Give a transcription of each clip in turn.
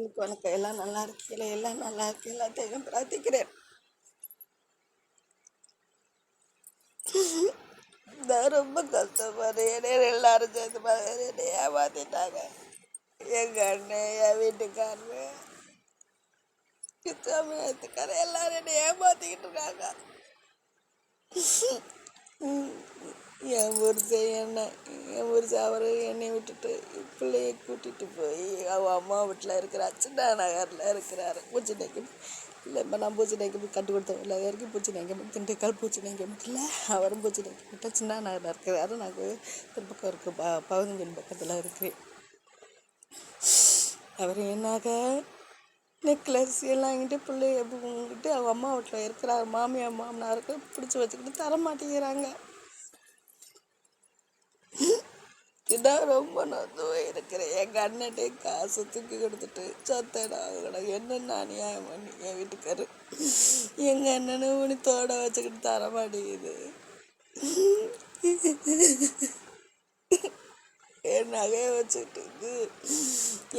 உங்களுக்கு வணக்கம் எல்லாம் நல்லா இருக்கீங்களா எல்லாம் நல்லா இருக்கு எல்லாத்தையும் பிரார்த்திக்கிறேன். நான் ரொம்ப கஷ்டப்படுறேன் எல்லாரும் சேர்ந்து பார்த்து என்னை ஏமாத்திட்டாங்க. எங்கள் அண்ணன் என் வீட்டுக்காரரு எல்லாரும் என்னை ஏமாத்திக்கிட்டு இருக்காங்க ம், என் புருஷன் என்ன என் புருஷன் அவர் என்னை விட்டுட்டு பிள்ளையை கூட்டிகிட்டு போய் அவள் அம்மா வீட்டில் இருக்கிறார் சின்ன நகரில் இருக்கிறாரு. பூச்சினைக்கு இல்லை இப்போ நான் பூச்சி போய் கட்டு கொடுத்த இல்லை வரைக்கும் பூச்சினைக்கு திண்டுக்கல் பூச்சினைக்கு இல்லை அவரும் பூச்சி பூச்சினைக்கு விட்டால் சின்ன நகரில் இருக்கிறாரு. நாங்கள் திருப்பக்கம் இருக்கு ப பவுந்தஞ்சல் பக்கத்தில் இருக்கிறேன். அவர் என்னாக நெக்லஸ் எல்லாம் வாங்கிட்டு பிள்ளைய வாங்கிட்டு அவங்க அம்மா வீட்டில் இருக்கிறார் மாமியார் மாமனாருக்கு பிடிச்சி வச்சுக்கிட்டு தர மாட்டேங்கிறாங்க இதான் ரொம்ப நொந்து இருக்கிறேன். எங்கள் அண்ணன்ட்டே காசு தூக்கி கொடுத்துட்டு சொத்தை என்னென்ன அநியாயம் பண்ணி என் வீட்டுக்காரு? எங்கள் அண்ணனை தோட வச்சுக்கிட்டு தர மாட்டேங்குது. என் நகையை வச்சுக்கிட்டு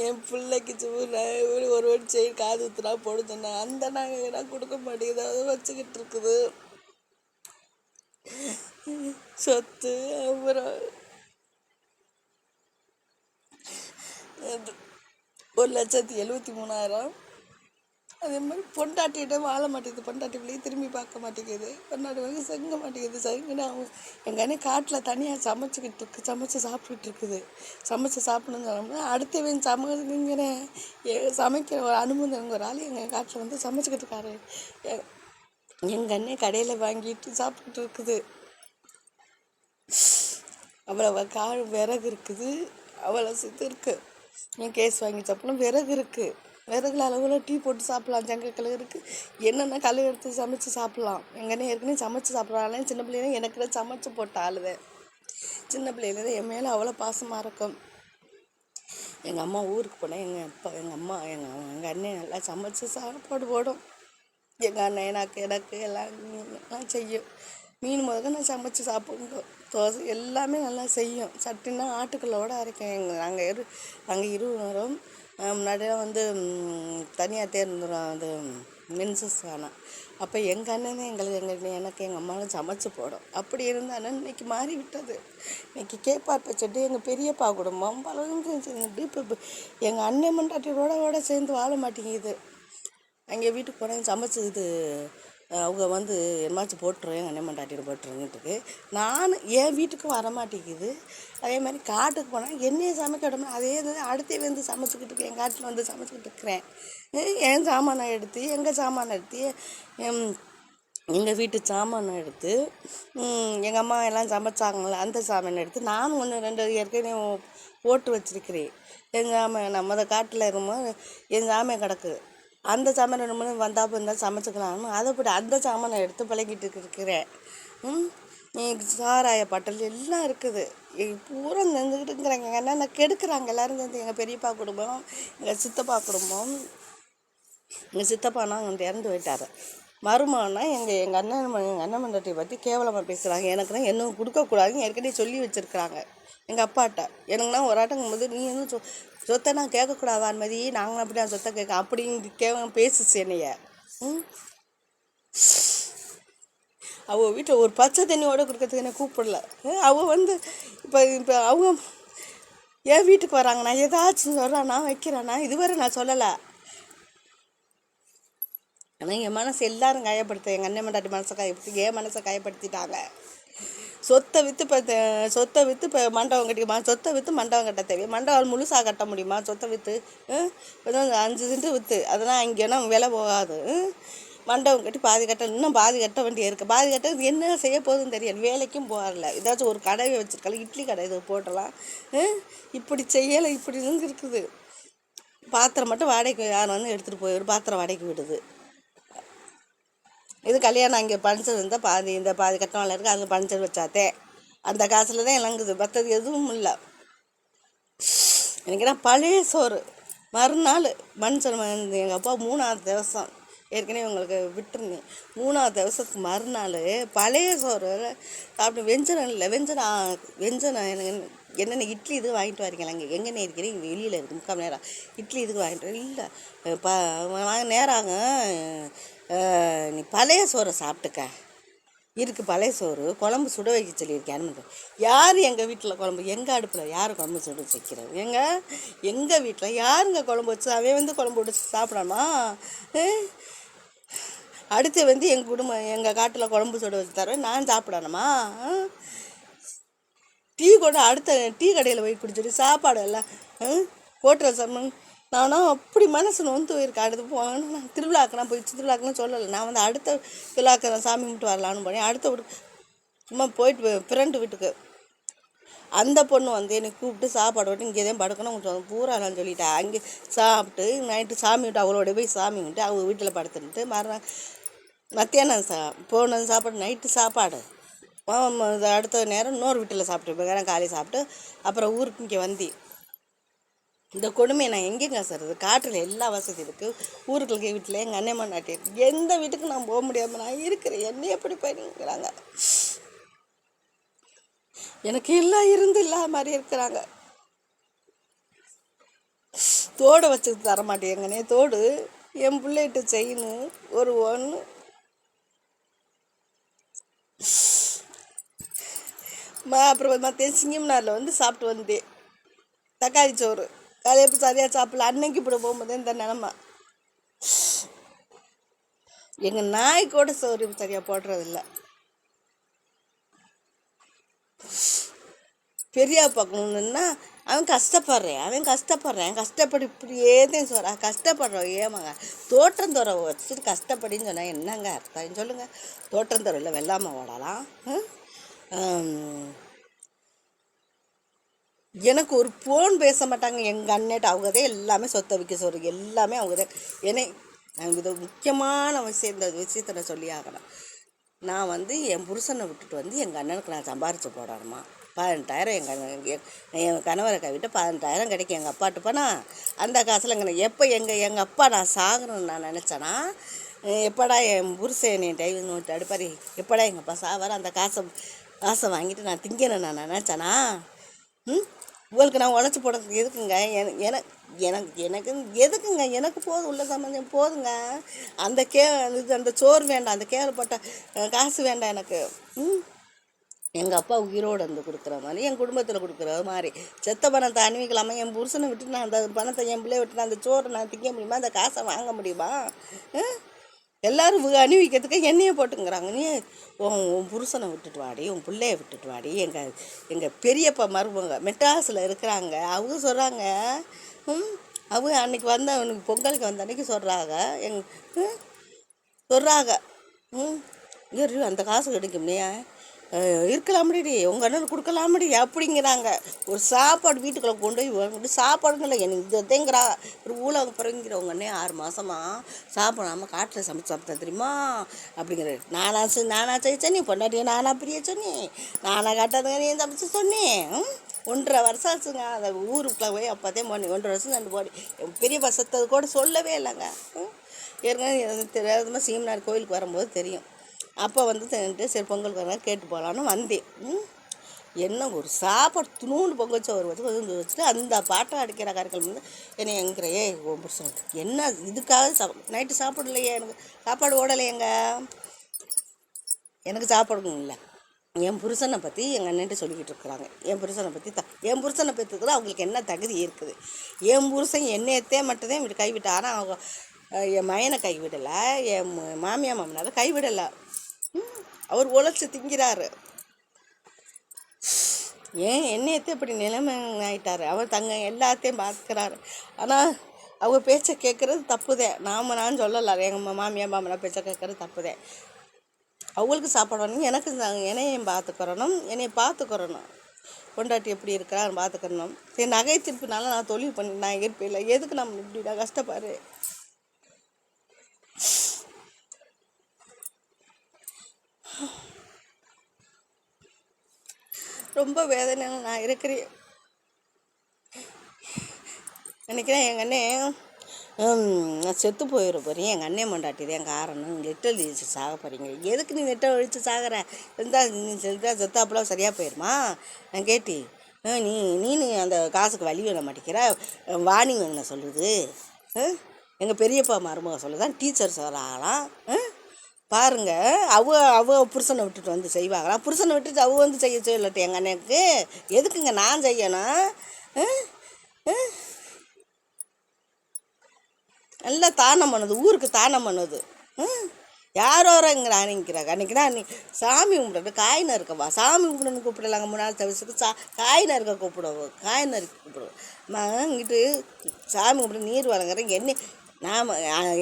என் பிள்ளைக்கு சும்மா ஒரு ஒரு வாட்டி செயின் காது ஊத்துனா போட அந்த நகையெல்லாம் கொடுக்க மாட்டேங்குது. அதை வச்சுக்கிட்டு இருக்குது. சொத்து அப்புறம் ஒரு லட்சத்தி எழுபத்தி மூணாயிரம். அதே மாதிரி பொண்டாட்டிகிட்ட வாழ மாட்டேங்குது. பொண்டாட்டி பிள்ளையை திரும்பி பார்க்க மாட்டேங்குது. பொண்டாட்டி வரைக்கும் செங்க மாட்டேங்குது. செங்குன்னு அவங்க எங்கள் அண்ணன் காட்டில் தனியாக சமைச்சிக்கிட்டு இருக்கு. சமைச்சு சாப்பிட்டுட்டு இருக்குது. சமைச்சு சாப்பிடணும்னு சொன்னோம்னா அடுத்தவன் சமைக்கிறேன் சமைக்கிற ஒரு அனுமதிங்க ஒரு ஆள் எங்கள் காட்டில் வந்து சமைச்சிக்கிட்டு இருக்காரு. எங்கள் அண்ணன் கடையில் வாங்கிட்டு சாப்பிட்டுட்டு இருக்குது. அவ்வளோ கால் விறகு இருக்குது. அவ்வளோ சித்து இருக்குது என் கேஸ் வாங்கி சாப்பிடணும். விறகு இருக்குது விறகுல அளவில் டீ போட்டு சாப்பிட்லாம். ஜங்க கழுகு இருக்குது என்னென்ன கழுகு எடுத்து சமைச்சு சாப்பிட்லாம். எங்கன்னே ஏற்கனவே சமைச்சு சாப்பிட்றாங்க சின்ன பிள்ளைங்க எனக்கு சமைச்சு போட்ட ஆளுதேன் சின்ன பிள்ளையில என் மேலே அவ்வளோ பாசமாக இருக்கும். எங்கள் அம்மா ஊருக்கு போனால் எங்கள் அப்பா எங்கள் அம்மா எங்கள் எங்கள் அண்ணன் நல்லா சமைச்சு சாப்பாடு போடும். எங்கள் அண்ணன் எனக்கு எனக்கு எல்லாம் எல்லாம் செய்யும். மீன் முதல்ல நான் சமைச்சு சாப்பிடுங்க தோசை எல்லாமே நல்லா செய்யும். சட்டுன்னா ஆட்டுக்கல்லோட அரைக்கும் எங்கள் நாங்கள் இரு நாங்கள் இருவரும். முன்னாடியெல்லாம் வந்து தனியாக தேர்ந்துடும் அது மின்சஸ் ஆனால் அப்போ எங்கள் அண்ணனே எங்களுக்கு எங்கள் எனக்கு எங்கள் அம்மாவும் சமைச்சு போடும். அப்படி இருந்தாலும் இன்னைக்கு மாறி விட்டது இன்னைக்கு கேப்பார் பச்சட்டு எங்கள் பெரியப்பா குடும்பம் பலரும் செஞ்சுட்டு இப்போ எங்கள் அண்ணன் மண்டாட்டியோட சேர்ந்து வாழ மாட்டேங்குது. அங்கே வீட்டுக்கு போனால் சமைச்சு இது அவங்க வந்து என்னாச்சும் போட்டுருவேன் எங்கள் அண்ணன் மண்டாட்டிட்டு போட்டுருங்கட்டுக்கு நான் என் வீட்டுக்கு வர மாட்டேங்குது அதே மாதிரி காட்டுக்கு போனால் என்னையே சமைக்க விடமா அதே இது அடுத்தே வந்து சமைச்சிக்கிட்டு இருக்கேன் என் காட்டில் வந்து சமைச்சிக்கிட்டு இருக்கிறேன். என் சாமானை எடுத்து எங்கள் சாமானை எடுத்து எங்கள் வீட்டு சாமானை எடுத்து எங்கள் அம்மா எல்லாம் சமைச்சாங்களே அந்த சாமானை எடுத்து நானும் ஒன்று ரெண்டு ஏற்கனவே போட்டு வச்சிருக்கிறேன். எங்கள் ஆமை நம்ம காட்டில் இருக்கும்போது எங்கள் சாமை கிடக்கு. அந்த சாமான் ரெண்டு மூணு வந்தால் போயிருந்தால் சமைச்சிக்கலாம்னு. அதை போட்டு அந்த சாமானை எடுத்து பழகிட்டு இருக்கிறேன். ம்? சாராய பட்டல் எல்லாம் இருக்குது. பூரா நின்றுக்கிட்டுங்கிறாங்க எங்கள் அண்ணன் கெடுக்கிறாங்க? எல்லோரும் சேர்ந்து எங்கள் பெரியப்பா குடும்பம் எங்கள் சித்தப்பா குடும்பம். எங்கள் சித்தப்பானா அங்கே இறந்து போயிட்டாரு. மருமகனா எங்கள் எங்கள் அண்ணன் எங்கள் அண்ணன் மண்டட்டியை பற்றி கேவலமாக பேசுகிறாங்க எனக்குன்னா என்னும் கொடுக்கக்கூடாதுன்னு ஏற்கனவே சொல்லி வச்சுருக்குறாங்க. எங்கள் அப்பாட்ட. எனக்குன்னா ஒரு ஆட்டங்கும் போது நீ என்ன சொ சொத்தை நான் கேட்கக்கூடாது மாதிரி நாங்களும் அப்படி நான் சொத்தை கேட்க அப்படின்னு கே பேசுச்சு என்னைய. ம்? வீட்டில் ஒரு பச்சை தண்ணியோட கொடுக்கறதுக்கு என்ன கூப்பிடல. அவள் வந்து இப்போ இப்போ அவங்க என் வீட்டுக்கு வராங்க. நான் ஏதாச்சும் சொல்கிறேன் நான் இதுவரை நான் சொல்லலை. ஆனால் என் மனசு எல்லாரும் காயப்படுத்த எங்கள் அண்ணன் மண்டாட்டி மனசை காயப்படுத்தி என் மனசை காயப்படுத்திட்டாங்க. சொத்தை விற்று இப்போ சொத்தை விற்று இப்போ மண்டபம் கட்டிக்குமா? சொத்தை விற்று மண்டபம் கட்ட தேவை. மண்டபம் முழுசாக கட்ட முடியுமா? சொத்தை விற்று இப்போ அஞ்சு சென்ட்டு விற்று அதெல்லாம் அங்கேனா விலை போகாது மண்டபம் கட்டி பாதி கட்ட இன்னும் பாதி கட்ட வேண்டிய இருக்குது பாதி கட்ட என்ன செய்ய போகுதுன்னு தெரியல வேலைக்கும் போகல. ஏதாச்சும் ஒரு கடையை வச்சுருக்கலாம் இட்லி கடை இது போட்டலாம் இப்படி செய்யலை இப்படி இருந்து இருக்குது. பாத்திரம் மட்டும் வாடகைக்கு யார் வந்து எடுத்துகிட்டு போயிடும் பாத்திரம் வாடகைக்கு விடுது. இது கல்யாணம் அங்கே பஞ்சர் இருந்தால் பாதி இந்த பாதி கட்டணம் இருக்குது அது பஞ்சர் வச்சாத்தே. அந்த காசில் தான் இளங்குது மற்றது எதுவும் இல்லை. எனக்கு என்ன பழைய சோறு. மறுநாள் மனுஷன் வந்து எங்கள் அப்பா மூணாவது திவசம். ஏற்கனவே உங்களுக்கு விட்டுருந்தேன். மூணாவது திவசத்துக்கு மறுநாள் பழைய சோறு. சாப்பிட்டு வெஞ்சனம் இல்லை. வெஞ்சனம் வெஞ்சனம் எனக்கு என்னென்ன இட்லி இது வாங்கிட்டு வரீங்களா இங்கே எங்கே இருக்கிறீங்க? வெளியில் இருக்குது முக்கால் நேரம். இட்லி இதுக்கு வாங்கிட்டு வர இல்லை. ப வாங்க நேரம் ஆகும் நீ பழைய சோறை சாப்பிட்டுக்க. இருக்கு பழைய சோறு. குழம்பு சுட வைக்க சொல்லியிருக்கேன் யார் எங்கள் வீட்டில் குழம்பு? எங்கள் அடுப்பில் யார் குழம்பு சுட வச்சு வைக்கிறது எங்கள் எங்கள் வீட்டில் யாருங்க குழம்பு வச்சு அவன் வந்து குழம்பு வச்சு சாப்பிடணுமா அடுத்து வந்து எங்கள் குடும்பம் எங்கள் காட்டில் குழம்பு சுட வச்சு தரேன் நான் சாப்பிடணுமா? டீ கூட அடுத்த டீ கடையில் போய் குடிச்சிட்டு சாப்பாடு எல்லாம் ஹோட்டல் சம்மன் நானும் அப்படி மனசு நொந்து போயிருக்கேன். அடுத்து போகணும் நான் திருவிழாக்கெல்லாம் போய் திருவிழாக்கெல்லாம் சொல்லலை. நான் வந்து அடுத்த திருவிழாக்கு நான் சாமி கும்பிட்டு வரலான்னு போனேன். அடுத்த வீட்டுக்கு சும்மா போயிட்டு ஃப்ரெண்டு வீட்டுக்கு. அந்த பொண்ணு வந்து என்னை கூப்பிட்டு சாப்பாடு விட்டு இங்கே தான் படுக்கணும் கொஞ்சம் பூரா நான் சொல்லிட்டேன் அங்கே சாப்பிட்டு நைட்டு சாமி விட்டு அவளோட போய் சாமி விட்டு அவங்க வீட்டில் படுத்துட்டு மறுநாள் மத்தியானம் சா போன சாப்பாடு நைட்டு சாப்பாடு. அடுத்த நேரம் இன்னொரு வீட்டில் சாப்பிட்டு போய் காலையில் சாப்பிட்டு அப்புறம் ஊருக்கு இங்கே வந்தி. இந்த கொடுமையை நான் எங்கேங்க சார் இது? காட்டில் எல்லா வசதி இருக்குது ஊருக்குள்ள வீட்டில் எங்கள் அண்ணன் நாட்டி எந்த வீட்டுக்கு நான் போக முடியாமல் நான் இருக்கிறேன். என்ன எப்படி போயிருக்கிறாங்க எனக்கு எல்லாம் இருந்து இல்லாத மாதிரி இருக்கிறாங்க. தோடு வச்சு தர மாட்டேங்கனே தோடு. என் பிள்ளைகிட்ட செயின் ஒரு ஒன்று அப்புறம் மத்தியம் சிங்கம்னாரில் வந்து சாப்பிட்டு வந்தேன். தக்காளி சோறு. காலையில் சரியாக சாப்பிடல. அன்னைக்கு இப்படி போகும்போது இந்த நிலமை. எங்கள் நாய் கூட சோறு சரியாக போடுறதில்ல. பெரியா பார்க்கணுன்னா அவன் கஷ்டப்படுறேன் அவன் கஷ்டப்படுறேன் கஷ்டப்படு இப்படி தான் சொல்கிறான் கஷ்டப்படுறோம் ஏமாங்க. தோட்டந்தொரை வச்சுட்டு கஷ்டப்படின்னு சொன்னால் என்னங்க அர்த்தம்? சொல்லுங்கள் தோட்டந்தொரையில் வெள்ளாமல் ஓடலாம். ம்? எனக்கு ஒரு ஃபோன் பேச மாட்டாங்க. எங்கள் அண்ணேட்ட அவங்க தான் எல்லாமே சொத்தை விற்க சொல்கிறது எல்லாமே அவங்க தான் என்னை நான் இது முக்கியமான விஷயம் இந்த விஷயத்தை நான் சொல்லி ஆகணும். நான் வந்து என் புருஷனை விட்டுட்டு வந்து எங்கள் அண்ணனுக்கு நான் சம்பாரித்து போடணுமா? பதினெட்டாயிரம் எங்கள் அண்ணன் என் கணவரை கைவிட்டு பதினெட்டாயிரம் கிடைக்கும். எங்கள் அப்பாட்டு அந்த காசில் எங்கே எப்போ எங்கள் எங்கள் அப்பா நான் சாகணும்னு நான் நினச்சேன்னா எப்படா என் புருஷன் என் டைவ் நோட்டு அடுப்பாரி எப்படா எங்கள் அப்பா சாவார் அந்த காசை காசை வாங்கிட்டு நான் திங்கணும் நான் நினச்சேனா ம்? உங்களுக்கு நான் உழைச்சி போடுறதுக்கு எதுக்குங்க? எனக்கு எனக்கு எனக்கு எனக்கு எதுக்குங்க? எனக்கு போதும் உள்ள சம்பந்தம் போதுங்க. அந்த கே இது அந்த சோறு வேண்டாம் அந்த கேவலப்பட்ட காசு வேண்டாம் எனக்கு. ம்? எங்கள் அப்பா உயிரோடு வந்து கொடுக்குற மாதிரி என் குடும்பத்தில் கொடுக்குற மாதிரி. செத்த பணத்தை அணிவிக்கலாமா என் புருஷனை விட்டு நான் அந்த பணத்தை என் பிள்ளைய விட்டு நான் அந்த சோறு நான் திங்க முடியுமா? அந்த காசை வாங்க முடியுமா? ஆ? எல்லாரும் அணிவிக்கிறதுக்கு என்னையே போட்டுங்கிறாங்க. நீ உன் உன் புருஷனை விட்டுட்டு வாடி உன் பிள்ளைய விட்டுட்டு வாடி எங்கள் எங்கள் பெரியப்பா மருமங்க மெட்ராஸில் இருக்கிறாங்க. அவங்க சொல்கிறாங்க ம் அவங்க அன்னைக்கு வந்த அவனுக்கு பொங்கலுக்கு வந்த அன்னைக்கு சொல்கிறாங்க எங் ம் சொல்கிறாங்க ம் இரு அந்த காசு கிடைக்கும்னே இருக்கலாமடி. உங்கள் அண்ணன் கொடுக்கலாமடி அப்படிங்கிறாங்க. ஒரு சாப்பாடு வீட்டுக்குள்ளே கொண்டு போய் வாங்கிட்டு சாப்பாடுங்கள எனக்கு இது தேங்கிறா ஒரு ஊழக பிறங்கிற உங்கள் அண்ணன் ஆறு மாதமா சாப்பிடாம காட்டில் சமைச்சு சாப்பிட்டா தெரியுமா? அப்படிங்கிற நானா செ- நானா செய்ய நீ பொண்டாட்டியை நானா பிரிய சொன்னி நானா காட்டாதுங்க நீ சமைச்சு சொன்னேன். ஒன்றரை வருஷம் ஆச்சுங்க. அந்த ஊருக்குள்ளே போய் அப்போதே போனி ஒன்றரை வருஷம் ரெண்டு போடி. என் பெரிய பசத்தது கூட சொல்லவே இல்லைங்க. ஏற்கனவே தெரியாதமாக சீமனார் கோயிலுக்கு வரும்போது தெரியும். அப்போ வந்து சரி பொங்கல் வரா கேட்டு போகலான்னு வந்தேன். ம்? என்ன ஒரு சாப்பாடு துணூண்டு பொங்கல் ஒரு வச்சு கொஞ்சம் வச்சுட்டு அந்த பாட்டை அடிக்கிற கரைக்கல் வந்து என்னை எங்கிற ஏ ஓ புருஷன் என்ன இதுக்காக சாப் நைட்டு சாப்பிடலையே எனக்கு சாப்பாடு ஓடலையேங்க. எனக்கு சாப்பிடணும் இல்லை. என் புருஷனை பற்றி எங்கள் அண்ணன்ட்டு சொல்லிக்கிட்டு இருக்கிறாங்க. என் புருஷனை பற்றி த என் புருஷனை பற்றி அவங்களுக்கு என்ன தகுதி இருக்குது? என் புருஷன் என்னையத்தே மட்டும்தான் இப்படி கைவிட்டா ஆனால் அவங்க என் மயனை கைவிடலை என் மாமியா மாமியார் மாமனாரை கைவிடலை. அவர் உழைச்சி திங்கிறாரு. ஏன்? என்னையத்தை இப்படி நிலைமை ஆயிட்டாரு அவர் தங்க எல்லாத்தையும் பார்க்குறாரு. ஆனால் அவங்க பேச்சை கேட்குறது தப்புதேன் நாம் நான் சொல்லலை. எங்கள் மாமியார் மாமனார் பேச்சை கேட்குறது தப்புதேன் அவங்களுக்கு சாப்பிடணும் எனக்கு என்னையும் பார்த்துக்கிறணும். என்னையை பார்த்துக்கிறணும். பொண்டாட்டி எப்படி இருக்கிறான்னு பார்த்துக்கணும் சரி நகை திருப்பினால நான் தொழில் பண்ணி நான் இருப்பேன் எதுக்கு நம்ம இப்படி நான் கஷ்டப்பாரு ரொம்ப வேதனையில் நான் இருக்கிறேன். நினைக்கிறேன் எங்கள் அண்ணே நான் செத்து போயிட போகிறேன் எங்கள் அண்ணே மண்டாட்டி தான் காரணம். நெட்டல் அழிச்சு சாக போகிறீங்க எதுக்கு நீ நெட்டல் ஒழிச்சு சாகிற? இருந்தால் நீ செத்தா செத்தாப்புல சரியாக போயிடுமா நான் கேட்டி ஆ, நீ நீனு அந்த காசுக்கு வழி வேண மாட்டேங்கிற? வாணி என்ன சொல்லுது. எங்கள் பெரியப்பா மருமக சொல்லுதான் டீச்சர் சொல்கிறாங்களாம் பாருங்க அவ அவ புருஷனை விட்டுட்டு வந்து செய்வாங்களா? புருஷனை விட்டுட்டு அவ வந்து செய்ய சொல்லட்டு எங்கள் அண்ணனுக்கு. எதுக்குங்க நான் செய்யணும்? நல்லா தானம் பண்ணுது ஊருக்கு தானம் பண்ணுது. ம் யாரோரோ இங்கே நினைக்கிறாங்க அன்றைக்கி தான் நீ சாமி கும்பிட்றது காய் நறுக்கவா சாமி கும்பிடணும் கூப்பிடலாங்க மூணு நாள் தவிசுக்கு சா காய் நறுக்க கூப்பிடுவோம் காய் நறுக்க கூப்பிடுவோம். நான் இங்கிட்டு சாமி கும்பிட்டு நீர் வழங்குறேன் என்ன நான்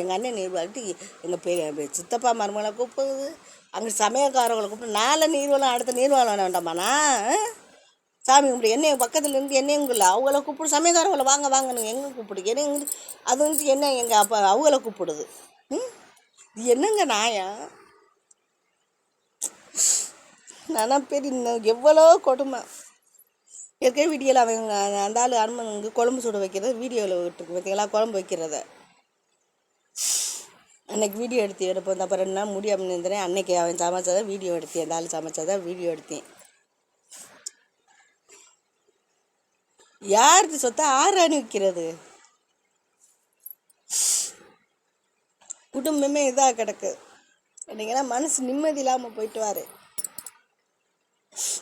எங்கள் அண்ணன் நீர் வளர்த்து எங்கள் பெரிய சித்தப்பா மருமகளை கூப்பிடுது. அங்கே சமயக்காரங்களை கூப்பிட்டு நாளை நீர்வளம் அடுத்த நீர்வளம் வேண்டாமாண்ணா சாமி கும்பிடு. என்னை பக்கத்தில் இருந்து என்னையும் இல்லை அவங்கள கூப்பிடு சமயக்காரவங்களை வாங்க வாங்கன்னு எங்கே கூப்பிடு? என்ன அது வந்து என்ன எங்கள் அப்பா அவங்கள கூப்பிடுது. ம்? இது என்னங்க நாயா? நானா பேர் இன்னும் எவ்வளோ கொடுமை. ஏற்கனவே வீடியோவில் அவங்க அந்த ஆள் அனுமனுக்கு குழம்பு சுட வைக்கிறது வீடியோவில் விட்டுருக்கு பார்த்தீங்களா குழம்பு வைக்கிறத. அன்றைக்கி வீடியோ எடுத்து எடுப்போம். இந்த அப்புறம் ரெண்டு நாள் முடியாமல் இருந்தேன் அன்னைக்கு அவன் சமைச்சதை வீடியோ எடுத்தேன். அந்த ஆள் சமைச்சதை வீடியோ எடுத்தேன். யாருக்கு சொத்தை? ஆறு அனுப்பிக்கிறது குடும்பமே இதாக கிடக்கு. அப்படிங்கன்னா மனசு நிம்மதி இல்லாமல் போயிட்டு வாரு.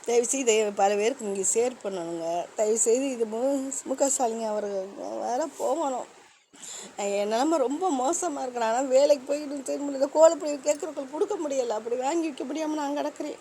தயவுசெய்து பல பேருக்கு இங்கே ஷேர் பண்ணணுங்க. தயவுசெய்து இது மு முக ஸ்டாலின் அவர்கள் வேற போகணும். என் நிலமை ரொம்ப மோசமாக இருக்கு நான் வேலைக்கு போயிட்டு திரும்ப இந்த கோலப்படி கேட்குறவங்களுக்கு கொடுக்க முடியலை. அப்படி வாங்கி வைக்க முடியாமல் நான் கிடக்குறேன்.